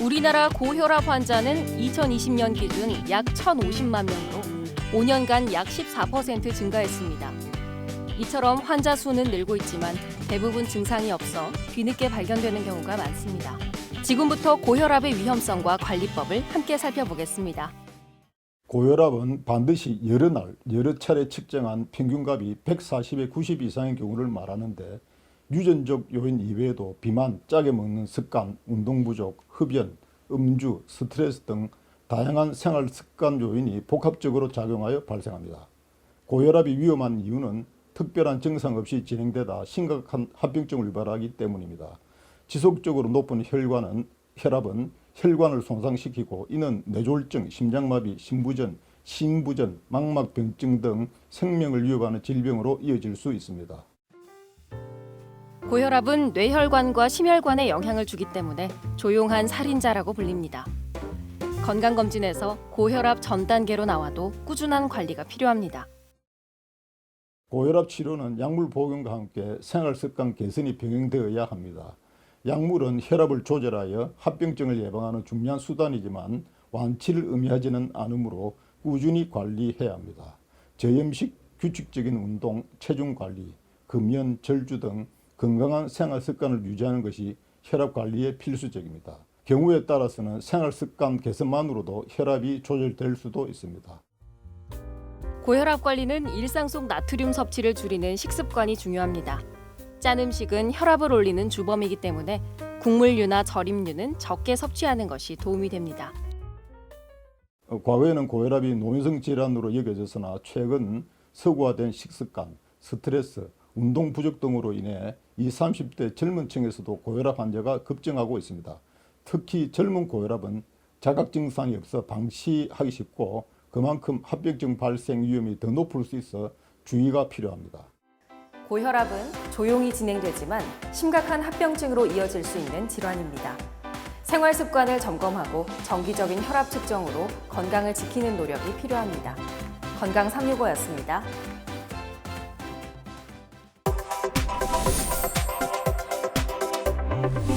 우리나라 고혈압 환자는 2020년 기준 약 1,050만 명으로 5년간 약 14% 증가했습니다. 이처럼 환자 수는 늘고 있지만 대부분 증상이 없어 뒤늦게 발견되는 경우가 많습니다. 지금부터 고혈압의 위험성과 관리법을 함께 살펴보겠습니다. 고혈압은 반드시 여러 날, 여러 차례 측정한 평균값이 140에 90 이상의 경우를 말하는데 유전적 요인 이외에도 비만, 짜게 먹는 습관, 운동 부족, 흡연, 음주, 스트레스 등 다양한 생활 습관 요인이 복합적으로 작용하여 발생합니다. 고혈압이 위험한 이유는 특별한 증상 없이 진행되다 심각한 합병증을 유발하기 때문입니다. 지속적으로 높은 혈관은 혈압은 혈관을 손상시키고 이는 뇌졸중, 심장마비, 심부전, 심부전, 망막병증 등 생명을 위협하는 질병으로 이어질 수 있습니다. 고혈압은 뇌혈관과 심혈관에 영향을 주기 때문에 조용한 살인자라고 불립니다. 건강검진에서 고혈압 전 단계로 나와도 꾸준한 관리가 필요합니다. 고혈압 치료는 약물 복용과 함께 생활습관 개선이 병행되어야 합니다. 약물은 혈압을 조절하여 합병증을 예방하는 중요한 수단이지만 완치를 의미하지는 않으므로 꾸준히 관리해야 합니다. 저염식, 규칙적인 운동, 체중 관리, 금연, 절주 등 건강한 생활 습관을 유지하는 것이 혈압 관리에 필수적입니다. 경우에 따라서는 생활 습관 개선만으로도 혈압이 조절될 수도 있습니다. 고혈압 관리는 일상 속 나트륨 섭취를 줄이는 식습관이 중요합니다. 짠 음식은 혈압을 올리는 주범이기 때문에 국물류나 절임류는 적게 섭취하는 것이 도움이 됩니다. 어, 과거에는 고혈압이 노인성 질환으로 여겨졌으나 최근 서구화된 식습관, 스트레스, 운동 부족 등으로 인해 20, 30대 젊은 층에서도 고혈압 환자가 급증하고 있습니다. 특히 젊은 고혈압은 자각 증상이 없어 방치하기 쉽고 그만큼 합병증 발생 위험이 더 높을 수 있어 주의가 필요합니다. 고혈압은 조용히 진행되지만 심각한 합병증으로 이어질 수 있는 질환입니다. 생활 습관을 점검하고 정기적인 혈압 측정으로 건강을 지키는 노력이 필요합니다. 건강 365였습니다. Bye.